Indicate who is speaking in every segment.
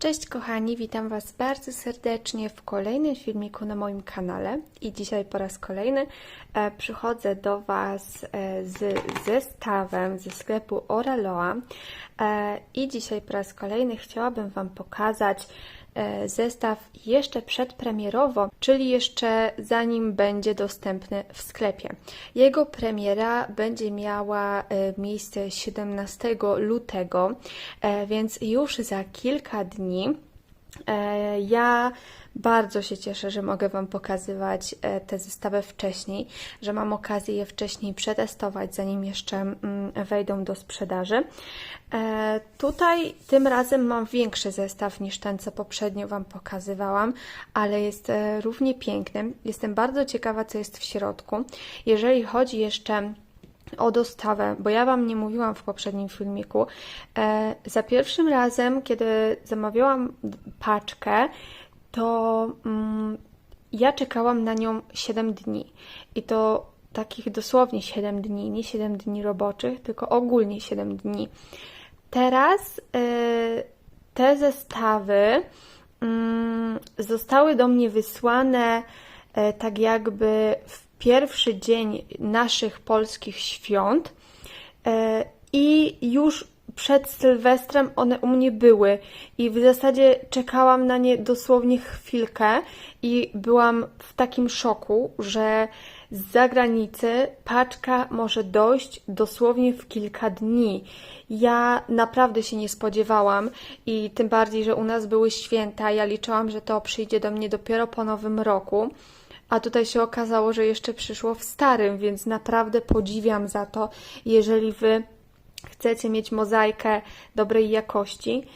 Speaker 1: Cześć kochani, witam Was bardzo serdecznie w kolejnym filmiku na moim kanale. I dzisiaj po raz kolejny e, przychodzę do Was e, z zestawem ze sklepu Oraloa e, i dzisiaj po raz kolejny chciałabym Wam pokazać zestaw jeszcze przedpremierowo, czyli jeszcze zanim będzie dostępny w sklepie. Jego premiera będzie miała e, miejsce 17 lutego, e, więc już za kilka dni. E, Ja bardzo się cieszę, że mogę Wam pokazywać e, te zestawy wcześniej, że mam okazję je wcześniej przetestować, zanim jeszcze mm, wejdą do sprzedaży. E, Tutaj tym razem mam większy zestaw niż ten, co poprzednio Wam pokazywałam, ale jest równie piękny. Jestem bardzo ciekawa, co jest w środku. Jeżeli chodzi jeszcze o dostawę, bo ja Wam nie mówiłam w poprzednim filmiku. E, za pierwszym razem, kiedy zamawiałam paczkę, to mm, ja czekałam na nią 7 dni. I to takich dosłownie 7 dni, nie 7 dni roboczych, tylko ogólnie 7 dni. Teraz e, te zestawy mm, zostały do mnie wysłane e, tak jakby w pierwszy dzień naszych polskich świąt e, i już przed Sylwestrem one u mnie były i w zasadzie czekałam na nie dosłownie chwilkę i byłam w takim szoku, że z zagranicy paczka może dojść dosłownie w kilka dni. Ja naprawdę się nie spodziewałam i tym bardziej, że u nas były święta. Ja liczyłam, że to przyjdzie do mnie dopiero po nowym roku. A tutaj się okazało, że jeszcze przyszło w starym, więc naprawdę podziwiam za to, jeżeli wy chcecie mieć mozaikę dobrej jakości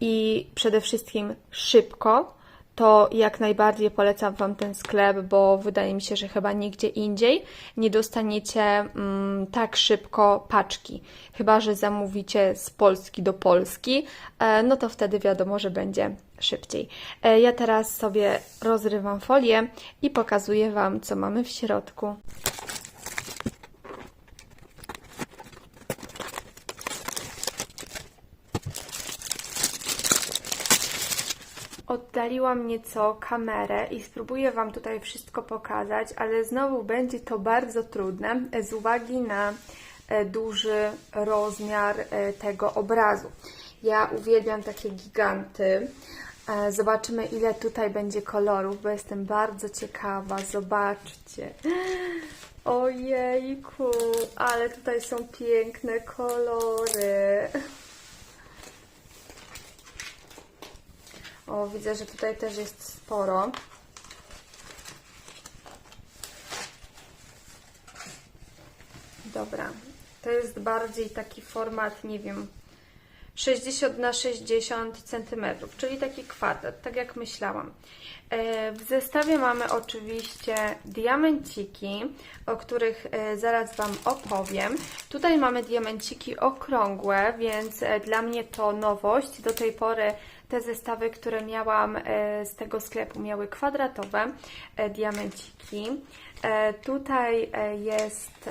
Speaker 1: i przede wszystkim szybko, to jak najbardziej polecam Wam ten sklep, bo wydaje mi się, że chyba nigdzie indziej nie dostaniecie mm, tak szybko paczki. Chyba, że zamówicie z Polski do Polski, e, no to wtedy wiadomo, że będzie szybciej. E, ja teraz sobie rozrywam folię i pokazuję Wam, co mamy w środku. Oddaliłam nieco kamerę i spróbuję Wam tutaj wszystko pokazać, ale znowu będzie to bardzo trudne z uwagi na e, duży rozmiar e, tego obrazu. Ja uwielbiam takie giganty. E, Zobaczymy, ile tutaj będzie kolorów, bo jestem bardzo ciekawa. Zobaczcie. Ojejku, ale tutaj są piękne kolory. O, widzę, że tutaj też jest sporo. Dobra, to jest bardziej taki format, nie wiem, 60 na 60 cm, czyli taki kwadrat, tak jak myślałam. E, W zestawie mamy oczywiście diamenciki, o których e, zaraz Wam opowiem. Tutaj mamy diamenciki okrągłe, więc e, dla mnie to nowość. Do tej pory te zestawy, które miałam e, z tego sklepu, miały kwadratowe e, diamenciki. E, Tutaj jest,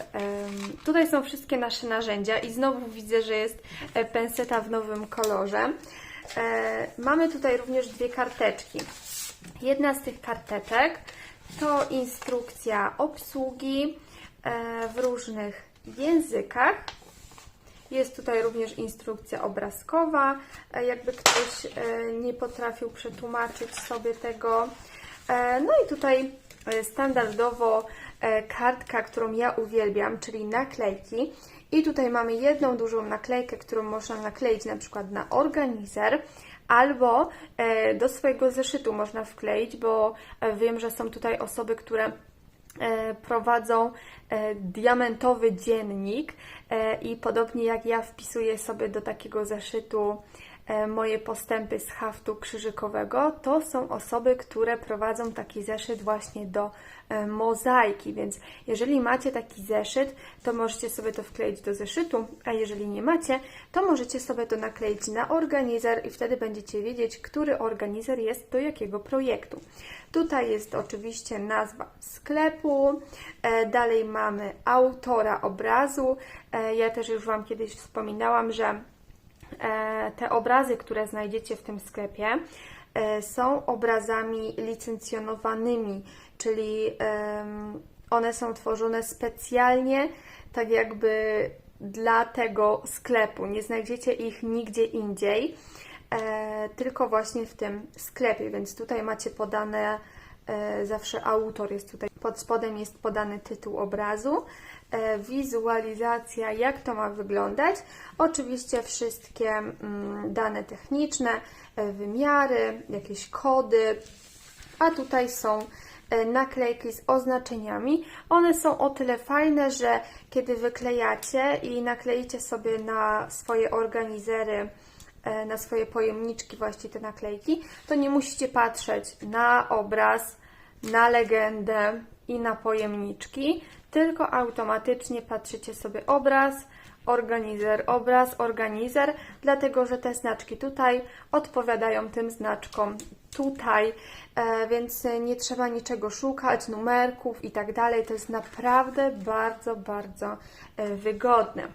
Speaker 1: tutaj są wszystkie nasze narzędzia i znowu widzę, że jest penseta w nowym kolorze. Mamy tutaj również dwie karteczki. Jedna z tych karteczek to instrukcja obsługi w różnych językach. Jest tutaj również instrukcja obrazkowa, e, jakby ktoś e, nie potrafił przetłumaczyć sobie tego. E, No i tutaj standardowo kartka, którą ja uwielbiam, czyli naklejki. I tutaj mamy jedną dużą naklejkę, którą można nakleić na przykład na organizer, albo do swojego zeszytu można wkleić, bo wiem, że są tutaj osoby, które prowadzą e, diamentowy dziennik e, i podobnie jak ja wpisuję sobie do takiego zeszytu e, moje postępy z haftu krzyżykowego, to są osoby, które prowadzą taki zeszyt właśnie do e, mozaiki, więc jeżeli macie taki zeszyt, to możecie sobie to wkleić do zeszytu, a jeżeli nie macie, to możecie sobie to nakleić na organizer i wtedy będziecie wiedzieć, który organizer jest do jakiego projektu. Tutaj jest oczywiście nazwa sklepu, e, dalej mamy autora obrazu. E, Ja też już Wam kiedyś wspominałam, że e, te obrazy, które znajdziecie w tym sklepie, e, są obrazami licencjonowanymi, czyli one są tworzone specjalnie, tak jakby dla tego sklepu. Nie znajdziecie ich nigdzie indziej, e, tylko właśnie w tym sklepie, więc tutaj macie podane e, zawsze autor jest tutaj. Pod spodem jest podany tytuł obrazu, e, wizualizacja, jak to ma wyglądać. Oczywiście wszystkie mm, dane techniczne, e, wymiary, jakieś kody, a tutaj są e, naklejki z oznaczeniami. One są o tyle fajne, że kiedy wyklejacie i nakleicie sobie na swoje organizery, e, na swoje pojemniczki właśnie te naklejki, to nie musicie patrzeć na obraz, na legendę i na pojemniczki, tylko automatycznie patrzycie sobie obraz, organizer, obraz, organizer, dlatego że te znaczki tutaj odpowiadają tym znaczkom tutaj, e, więc nie trzeba niczego szukać, numerków i tak dalej. To jest naprawdę bardzo, bardzo e, wygodne.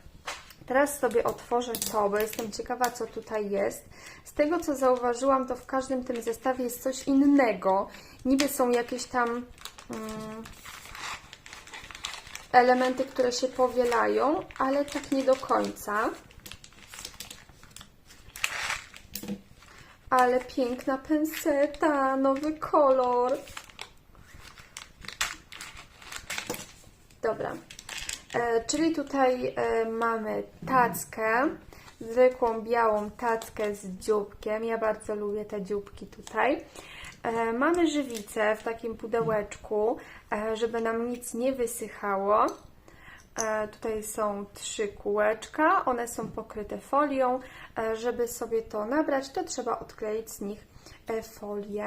Speaker 1: Teraz sobie otworzę to, bo jestem ciekawa, co tutaj jest. Z tego, co zauważyłam, to w każdym tym zestawie jest coś innego. Niby są jakieś tam mm, elementy, które się powielają, ale tak nie do końca. Ale piękna penseta, nowy kolor. Dobra. E, czyli tutaj e, mamy tackę, zwykłą białą tackę z dzióbkiem. Ja bardzo lubię te dzióbki tutaj. E, mamy żywicę w takim pudełeczku, żeby nam nic nie wysychało. Tutaj są trzy kółeczka, one są pokryte folią. Żeby sobie to nabrać, to trzeba odkleić z nich folię.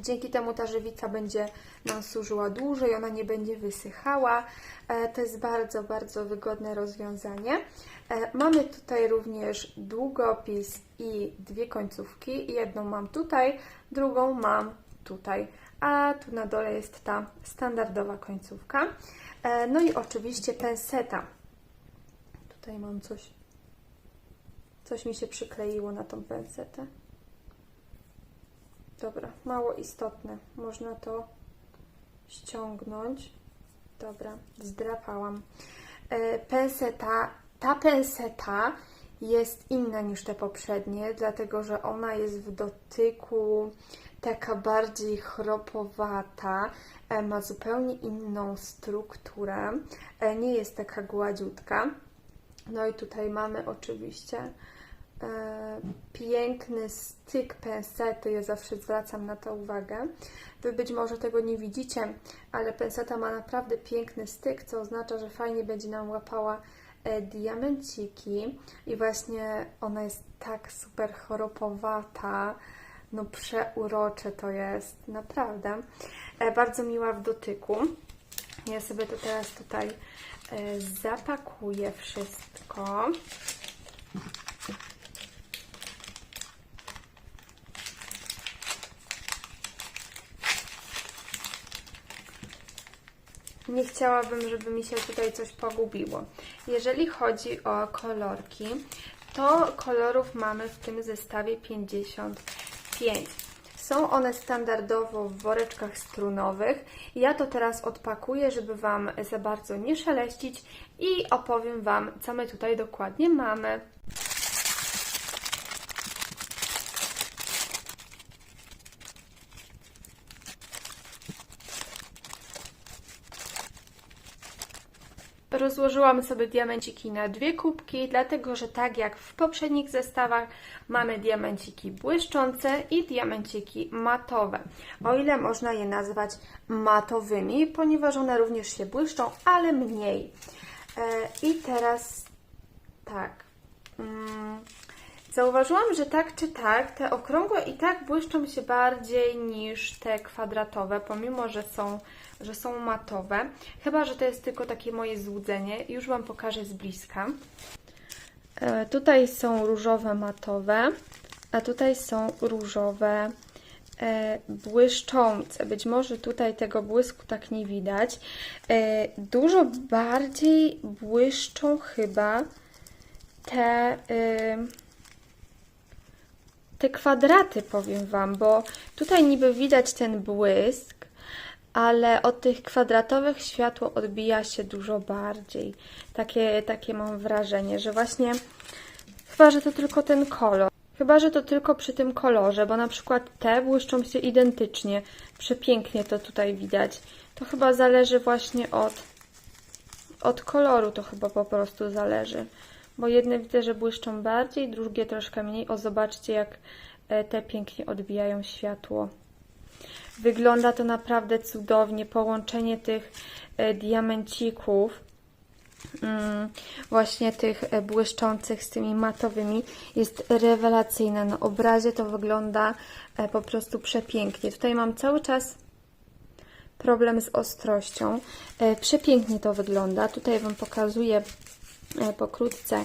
Speaker 1: Dzięki temu ta żywica będzie nam służyła dłużej, ona nie będzie wysychała. E, To jest bardzo, bardzo wygodne rozwiązanie. E, Mamy tutaj również długopis i dwie końcówki. Jedną mam tutaj, drugą mam tutaj, a tu na dole jest ta standardowa końcówka. E, No i oczywiście penseta. Tutaj mam coś, coś mi się przykleiło na tą pensetę. Dobra, mało istotne. Można to ściągnąć. Dobra, zdrapałam. E, Penseta, ta penseta jest inna niż te poprzednie, dlatego że ona jest w dotyku taka bardziej chropowata, e, ma zupełnie inną strukturę, e, nie jest taka gładziutka. No i tutaj mamy oczywiście piękny styk pensety. Ja zawsze zwracam na to uwagę. Wy być może tego nie widzicie, ale penseta ma naprawdę piękny styk, co oznacza, że fajnie będzie nam łapała e, diamenciki i właśnie ona jest tak super chropowata. No przeurocze to jest, naprawdę. E, bardzo miła w dotyku. Ja sobie to teraz tutaj e, zapakuję wszystko. Nie chciałabym, żeby mi się tutaj coś pogubiło. Jeżeli chodzi o kolorki, to kolorów mamy w tym zestawie 55. Są one standardowo w woreczkach strunowych. Ja to teraz odpakuję, żeby Wam za bardzo nie szeleścić i opowiem Wam, co my tutaj dokładnie mamy. Rozłożyłam sobie diamenciki na dwie kubki, dlatego że tak jak w poprzednich zestawach mamy diamenciki błyszczące i diamenciki matowe. O ile można je nazwać matowymi, ponieważ one również się błyszczą, ale mniej. E, I teraz tak. Zauważyłam, że tak czy tak, te okrągłe i tak błyszczą się bardziej niż te kwadratowe, pomimo, że są, że są matowe. Chyba, że to jest tylko takie moje złudzenie. Już Wam pokażę z bliska. E, tutaj są różowe matowe, a tutaj są różowe e, błyszczące. Być może tutaj tego błysku tak nie widać. E, dużo bardziej błyszczą chyba te... Te kwadraty, powiem Wam, bo tutaj niby widać ten błysk, ale od tych kwadratowych światło odbija się dużo bardziej. Takie, takie mam wrażenie, że właśnie chyba, że to tylko ten kolor. Chyba, że to tylko przy tym kolorze, bo na przykład te błyszczą się identycznie. Przepięknie to tutaj widać. To chyba zależy właśnie od, od koloru, to chyba po prostu zależy. Bo jedne widzę, że błyszczą bardziej, drugie troszkę mniej. O, zobaczcie, jak e, te pięknie odbijają światło. Wygląda to naprawdę cudownie. Połączenie tych e, diamencików, mm, właśnie tych e, błyszczących z tymi matowymi, jest rewelacyjne. Na obrazie to wygląda po prostu przepięknie. Tutaj mam cały czas problem z ostrością. Przepięknie to wygląda. Tutaj Wam pokazuję pokrótce, e,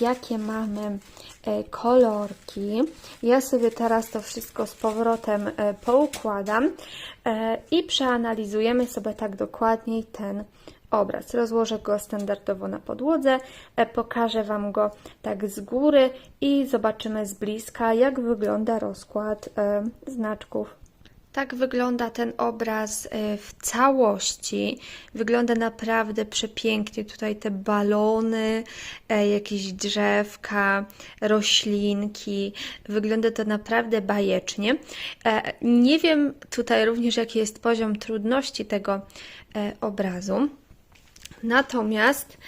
Speaker 1: jakie mamy e, kolorki. Ja sobie teraz to wszystko z powrotem e, poukładam e, i przeanalizujemy sobie tak dokładniej ten obraz. Rozłożę go standardowo na podłodze, e, pokażę Wam go tak z góry i zobaczymy z bliska, jak wygląda rozkład e, znaczków tak wygląda ten obraz y, w całości. Wygląda naprawdę przepięknie. Tutaj te balony, e, jakieś drzewka, roślinki. Wygląda to naprawdę bajecznie. E, Nie wiem tutaj również, jaki jest poziom trudności tego e, obrazu. Natomiast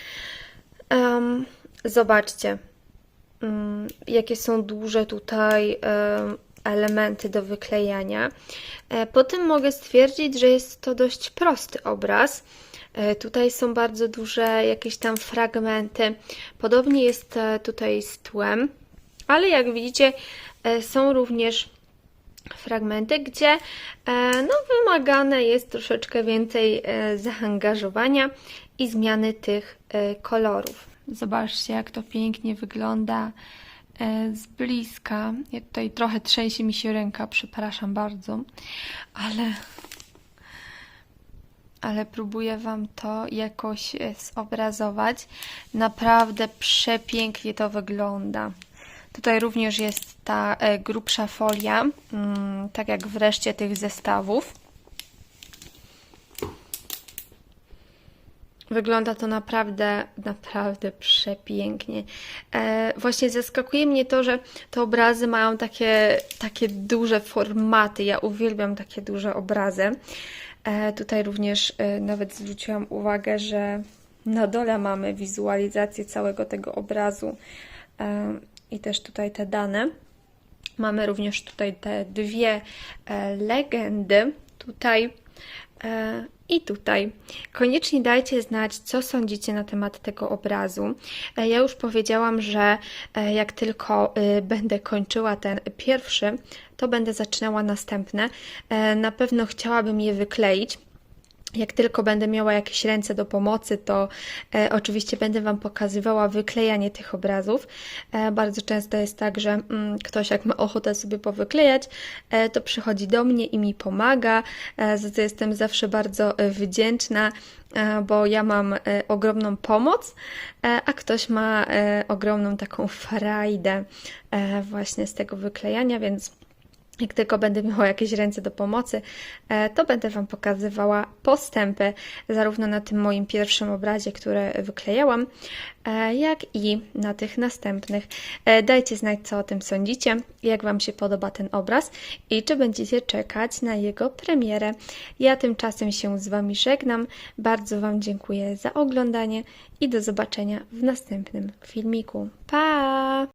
Speaker 1: em, zobaczcie, mm, jakie są duże tutaj em, elementy do wyklejania. E, Po tym mogę stwierdzić, że jest to dość prosty obraz. E, Tutaj są bardzo duże jakieś tam fragmenty. Podobnie jest e, tutaj z tłem, ale jak widzicie, są również fragmenty, gdzie no, wymagane jest troszeczkę więcej zaangażowania i zmiany tych kolorów. Zobaczcie, jak to pięknie wygląda z bliska. Ja tutaj trochę trzęsie mi się ręka, przepraszam bardzo, ale ale próbuję Wam to jakoś e, zobrazować. Naprawdę przepięknie to wygląda. Tutaj również jest ta e, grubsza folia, mm, tak jak w reszcie tych zestawów. Wygląda to naprawdę, naprawdę przepięknie. E, właśnie zaskakuje mnie to, że te obrazy mają takie, takie duże formaty. Ja uwielbiam takie duże obrazy. E, tutaj również e, nawet zwróciłam uwagę, że na dole mamy wizualizację całego tego obrazu e, i też tutaj te dane. Mamy również tutaj te dwie e, legendy. Tutaj e, i tutaj. Koniecznie dajcie znać, co sądzicie na temat tego obrazu. E, Ja już powiedziałam, że e, jak tylko e, będę kończyła ten pierwszy, to będę zaczynała następne. E, Na pewno chciałabym je wykleić. Jak tylko będę miała jakieś ręce do pomocy, to e, oczywiście będę Wam pokazywała wyklejanie tych obrazów. E, bardzo często jest tak, że mm, ktoś jak ma ochotę sobie powyklejać, e, to przychodzi do mnie i mi pomaga, e, za co jestem zawsze bardzo e, wdzięczna, e, bo ja mam e, ogromną pomoc, e, a ktoś ma e, ogromną taką frajdę e, właśnie z tego wyklejania, więc jak tylko będę miała jakieś ręce do pomocy, e, to będę Wam pokazywała postępy zarówno na tym moim pierwszym obrazie, który wyklejałam, e, jak i na tych następnych. E, Dajcie znać, co o tym sądzicie, jak Wam się podoba ten obraz i czy będziecie czekać na jego premierę. Ja tymczasem się z Wami żegnam. Bardzo Wam dziękuję za oglądanie i do zobaczenia w następnym filmiku. Pa!